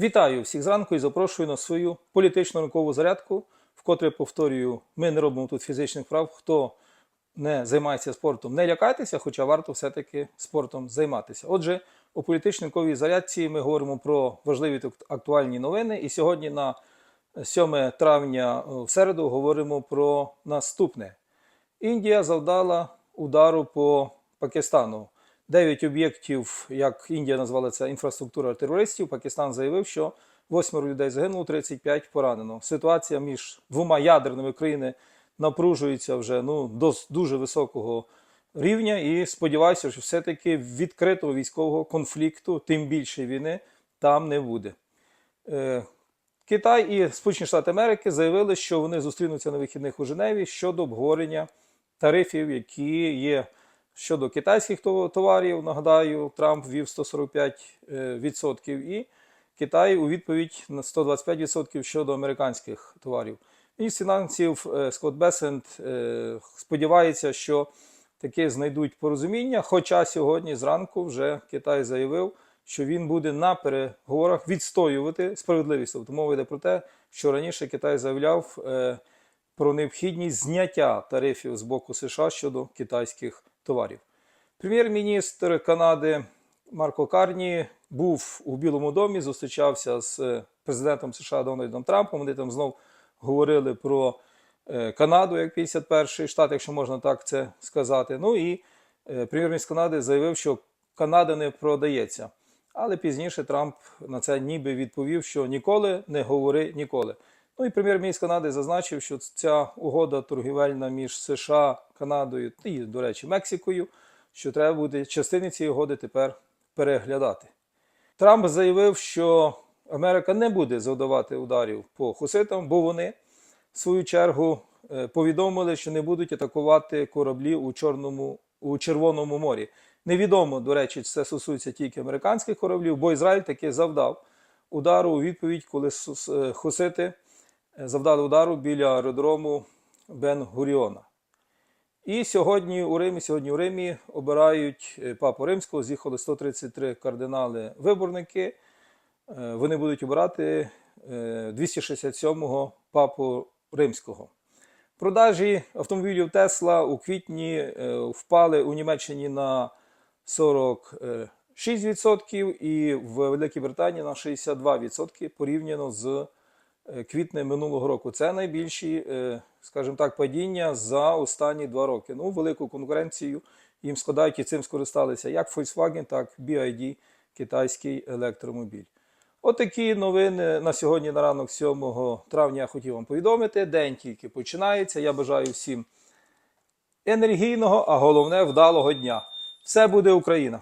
Вітаю всіх зранку і запрошую на свою політичну ранкову зарядку. Вкотре повторюю, ми не робимо тут фізичних прав. Хто не займається спортом, не лякайтеся, хоча варто все-таки спортом займатися. Отже, у політичній ранковій зарядці ми говоримо про важливі актуальні новини. І сьогодні, на 7 травня, е, в середу, говоримо про наступне. Індія завдала удару по Пакистану. Дев'ять об'єктів, як Індія назвала це інфраструктура терористів. Пакистан заявив, що восьмеро людей загинуло, 35 поранено. Ситуація між двома ядерними країнами напружується вже ну, до дуже високого рівня. І сподіваюся, що все-таки відкритого військового конфлікту, тим більше війни, там не буде. Е, Китай і Сполучені Штати Америки заявили, що вони зустрінуться на вихідних у Женеві щодо обговорення тарифів, які є щодо китайських товарів. Нагадаю, Трамп ввів 145% і Китай у відповідь на 125% щодо американських товарів. Міністр фінансів е, Скотт Бесент е, сподівається, що таки знайдуть порозуміння. Хоча сьогодні зранку вже Китай заявив, що він буде на переговорах відстоювати справедливість. Тобто мова йде про те, що раніше Китай заявляв е, про необхідність зняття тарифів з боку США щодо китайських товарів. Прем'єр-міністр Канади Марко Карні був у Білому домі, зустрічався з е, президентом США Дональдом Трампом. Вони там знов говорили про е, Канаду як 51-й штат, якщо можна так це сказати. Ну і е, прем'єр-міністр Канади заявив, що Канада не продається. Але пізніше Трамп на це ніби відповів, що ніколи не говори ніколи. Ну і прем'єр-міністр Канади зазначив, що ця угода торгівельна між США, Канадою і, до речі, Мексикою, що треба буде частини цієї угоди тепер переглядати. Трамп заявив, що Америка не буде завдавати ударів по хуситам, бо вони, в свою чергу, е, повідомили, що не будуть атакувати кораблі у Чорному у Червоному морі. Невідомо, до речі, це стосується тільки американських кораблів, бо Ізраїль таки завдав удару у відповідь, коли е, хусити е, завдали удару біля аеродрому Бен Гуріона. І сьогодні у Римі, сьогодні у Римі обирають е, папу римського. З'їхали 133 кардинали виборники. Е, Вони будуть обирати е, 267-го папу римського. Продажі автомобілів Тесла у квітні е, впали у Німеччині на 46% і в Великій Британії на 62% порівняно з е, квітнем минулого року. Це найбільші, е, скажімо так, падіння за останні два роки. Ну, велику конкуренцію їм складають і цим скористалися як Volkswagen, так і BYD, китайський електромобіль. Отакі новини на сьогодні, на ранок 7 травня, я хотів вам повідомити. День тільки починається. Я бажаю всім енергійного, а головне вдалого дня. Все буде Україна!